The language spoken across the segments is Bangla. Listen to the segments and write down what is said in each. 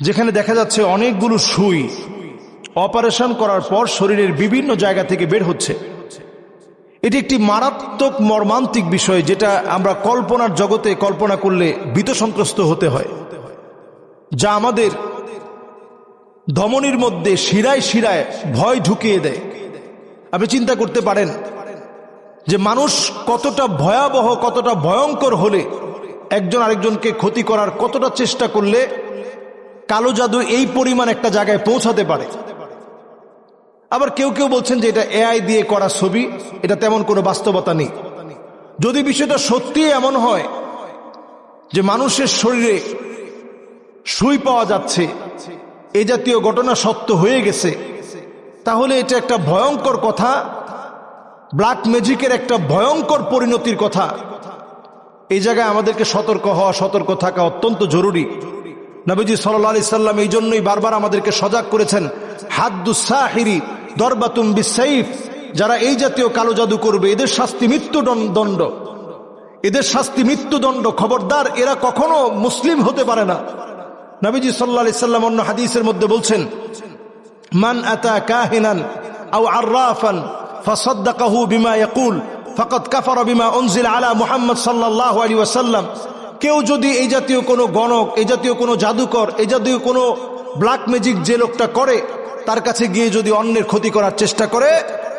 যেখানে দেখা যাচ্ছে অনেকগুলো সুই অপারেশন করার পর শরীরের বিভিন্ন জায়গা থেকে বের হচ্ছে। এটি একটি মারাত্মক মর্মান্তিক বিষয় যেটা আমরা কল্পনার জগতে কল্পনা করলে ভীতসন্ত্রস্ত হতে হয়। যা আমাদের ধমনির মধ্যে শিরায় শিরায় ভয় ঢুকিয়ে দেয়। আপনি চিন্তা করতে পারেন যে মানুষ কতটা ভয়াবহ, কতটা ভয়ঙ্কর হলে একজন আরেকজনকে ক্ষতি করার কতটা চেষ্টা করলে কালো জাদু এই পরিমাণ একটা জায়গায় পৌঁছাতে পারে। আবার কেউ কেউ বলছেন যে এটা এআই দিয়ে করা ছবি, এটা তেমন কোনো বাস্তবতা নেই। যদি বিষয়টা সত্যি এমন হয় যে মানুষের শরীরে সুই পাওয়া যাচ্ছে, এ জাতীয় ঘটনা সত্য হয়ে গেছে, তাহলে এটা একটা ভয়ঙ্কর কথা, ব্ল্যাক ম্যাজিকের একটা ভয়ঙ্কর পরিণতির কথা। এই জায়গায় আমাদেরকে সতর্ক হওয়া, সতর্ক থাকা অত্যন্ত জরুরি। নবীজি সাল্লাহ আলি সাল্লাম এই জন্যই বারবার আমাদেরকে সজাগ করেছেন হাদ্দুসাহিরি দরবাতুম বিসাইফ যারা এই জাতীয় কালো জাদু করবে, এদের শাস্তি মৃত্যুদণ্ড এদের শাস্তি মৃত্যুদণ্ড খবরদার, এরা কখনো মুসলিম হতে পারে না। নবীজি আলি সাল্লাম অন্য হাদিসের মধ্যে বলছেন, মান আতা কাহিনান আও আর্রাফান ফাসাদ্দাকাহু বিমা ইয়াকুল, ফাকাদ কাফারা বিমা উনজিল আলা মুহাম্মদ সাল্লাল্লাহু আলাইহি ওয়াসাল্লাম। কেউ যদি এই জাতীয় কোনো গণক, এই জাতীয় কোনো জাদুকর, এই জাতীয় কোনো ব্ল্যাক ম্যাজিক যে লোকটা করে, তার কাছে গিয়ে যদি অন্যের ক্ষতি করার চেষ্টা করে,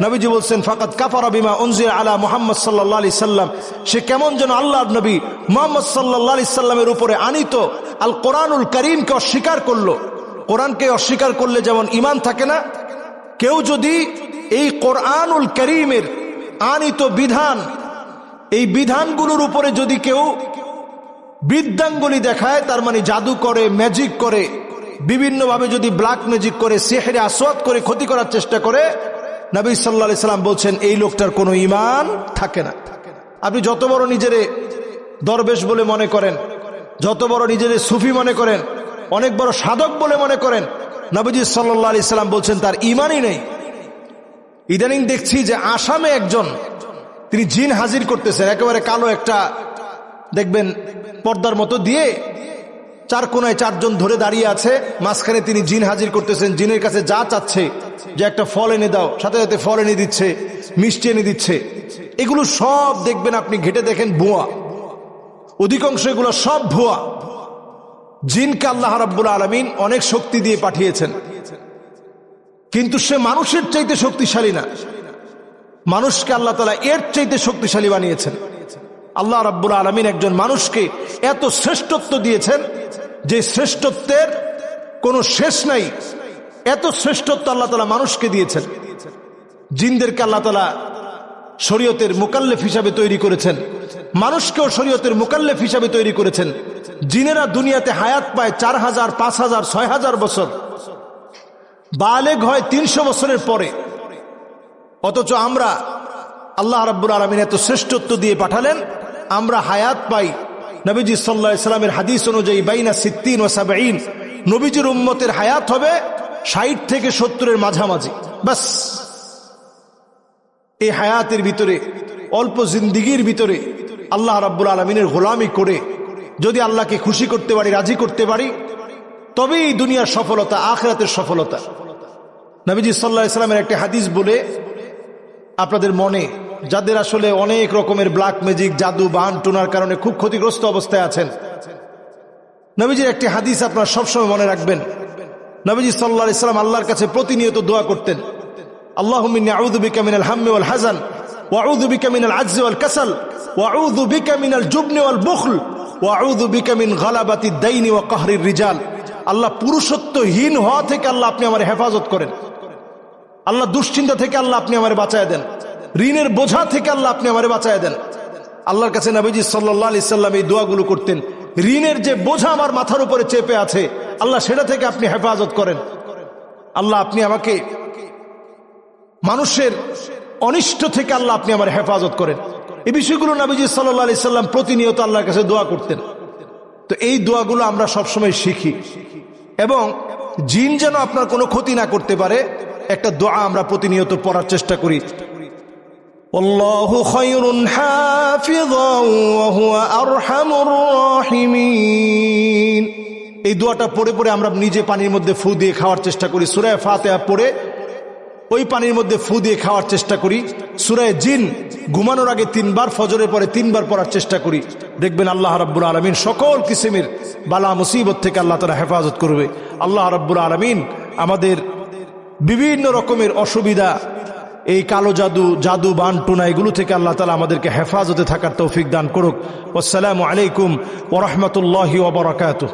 নবীজি বলছেন, ফাকাদ কাফারা বিমা উনজিল আলা মুহাম্মদ সাল্লাল্লাহু আলাইহি সাল্লাম। সে কেমন যেন আল্লাহর নবী মুহাম্মদ সাল্লাল্লাহু আলাইহি সাল্লামের উপরে আনিত, আল কোরআনুল করিমকে অস্বীকার করল। কোরআনকে অস্বীকার করলে যেমন ইমান থাকে না, কেউ যদি এই কোরআনুল করিমের আনিত বিধান, এই বিধানগুলোর উপরে যদি কেউ বৃদ্ধাঙ্গুলি দেখায়, তার মানে জাদু করে ম্যাজিক করে, বিভিন্নভাবে যদি ব্ল্যাক ম্যাজিক করে, সেহেরে আসওয়াদ করে, ক্ষতি করার চেষ্টা করে, নবী সাল্লা সাল্লাম বলছেন, এই লোকটার কোনো ইমান থাকে না। আপনি যত বড় নিজেরে দরবেশ বলে মনে করেন, যত বড় নিজেরে সুফি মনে করেন, অনেক বড় সাধক বলে মনে করেন, নবীজি সাল্লাহ আলি সাল্লাম বলছেন, তার ইমানই নেই। ইদানিং দেখছি যে আসামে একজন, তিনি জিন হাজির করতেছেন, একেবারে কালো একটা দেখবেন পর্দার মতো দিয়ে চার কোনায় চারজন ধরে দাঁড়িয়ে আছে, মাঝখানে তিনি জিন হাজির করতেছেন, জিনের কাছে যা চাচ্ছে, যে একটা ফল এনে দাও, সাথে সাথে ফল এনে দিচ্ছে, মিষ্টি এনে দিচ্ছে। এগুলো সব দেখবেন আপনি ঘেটে দেখেন ভুয়া। অধিকাংশ এগুলো সব ভুয়া। জিনকে আল্লাহ রাব্বুল আলমিন অনেক শক্তি দিয়ে পাঠিয়েছেন। কিন্তু সে মানুষের চাইতে শক্তিশালী না। মানুষকে আল্লাহ তালা এর চাইতে শক্তিশালী বানিয়েছেন। আল্লাহ রাব্বুল আলমিন একজন মানুষকে এত শ্রেষ্ঠত্ব দিয়েছেন যে শ্রেষ্ঠত্বের কোনো শেষ নাই। এত শ্রেষ্ঠত্ব আল্লাহ তালা মানুষকে দিয়েছেন। জিনদেরকে আল্লাহ তালা শরীয়তের মুকাল্লেফ হিসাবে তৈরি করেছেন। মানুষকেও শরীয়তের মুকাল্লেফ হিসাবে তৈরি করেছেন। জিনেরা দুনিয়াতে হায়াত পায় চার হাজার, পাঁচ হাজার, ছয় হাজার বছর। বালেগ হয় তিনশো বছরের পরে। অথচ আমরা আল্লাহ রাব্বুল আলমিন এত শ্রেষ্ঠত্ব দিয়ে পাঠালেন আমরা হায়াত পাই। নবীজি সাল্লা ইসলামের হাদিস অনুযায়ী বাইনা সিদ্দিন ও সাবাইন নবীজির উম্মতের হায়াত হবে ষাট থেকে সত্তরের মাঝামাঝি। বাস। এই হায়াতের ভিতরে, অল্প জিন্দিগির ভিতরে আল্লাহ রাব্বুল আলমিনের গোলামি করে যদি আল্লাহকে খুশি করতে পারি, রাজি করতে পারি, তবেই দুনিয়ার সফলতা, আখরাতের সফলতা। নবীজি সাল্লাহ ইসলামের একটি হাদিস বলে আপনাদের মনে যাদের আসলে অনেক রকমের ব্ল্যাক ম্যাজিক জাদু, বান, টোনার কারণে খুব ক্ষতিগ্রস্ত অবস্থায় আছেন। নবীজির একটি হাদিস আপনারা সবসময় মনে রাখবেন। নবীজি সাল্লাহ ইসলাম আল্লাহর কাছে প্রতিনিয়ত দোয়া করতেন। আল্লাহ রিজাল। আল্লাহ পুরুষত্বহীন হওয়া থেকে আল্লাহ আপনি হেফাজত করেন। আল্লাহ দুশ্চিন্তা থেকে আল্লাহ আপনি আমার বাঁচায় দেন। ঋণের বোঝা থেকে আল্লাহ আপনি আমার বাঁচায় দেন। আল্লাহর কাছে নবীজি সাল্লাহ আলি সাল্লাম এই দোয়াগুলো করতেন, ঋণের যে বোঝা আমার মাথার উপরে চেপে আছে, আল্লাহ সেটা থেকে আপনি হেফাজত করেন। আল্লাহ আপনি আমাকে মানুষের অনিষ্ট থেকে আল্লাহ আপনি আমার হেফাজত করেন। এই বিষয়গুলো নবীজি সাল্লাহ আলি সাল্লাম প্রতিনিয়ত আল্লাহর কাছে দোয়া করতেন। তো এই দোয়াগুলো আমরা সবসময় শিখি। এবং জিন যেন আপনার কোনো ক্ষতি না করতে পারে, একটা দোয়া আমরা প্রতিনিয়ত পড়ার চেষ্টা করি। والله خير حافظا وهو أرحم الراحمين এই দোয়াটা পড়ে পড়ে আমরা নিজে পানির মধ্যে ফু দিয়ে খাওয়ার চেষ্টা করি সুরায় ফাতেহা পড়ে ওই পানির মধ্যে ফু দিয়ে খাওয়ার চেষ্টা করি সুরায় জিন ঘুমানোর আগে তিনবার ফজরের পরে তিনবার পড়ার চেষ্টা করি দেখবেন আল্লাহ রাব্বুল আলমিন সকল কিসিমের বালা মুসিবত থেকে আল্লাহ তারা হেফাজত করবে আল্লাহ রাব্বুল আলমিন আমাদের বিভিন্ন রকমের অসুবিধা এই কালো জাদু জাদু বান টুনা এগুলো থেকে আল্লাহ তালা আমাদেরকে হেফাজতে থাকার তৌফিক দান করুক। আসসালামু আলাইকুম ওরহমতুল্লাহি ওবরাকাতুহ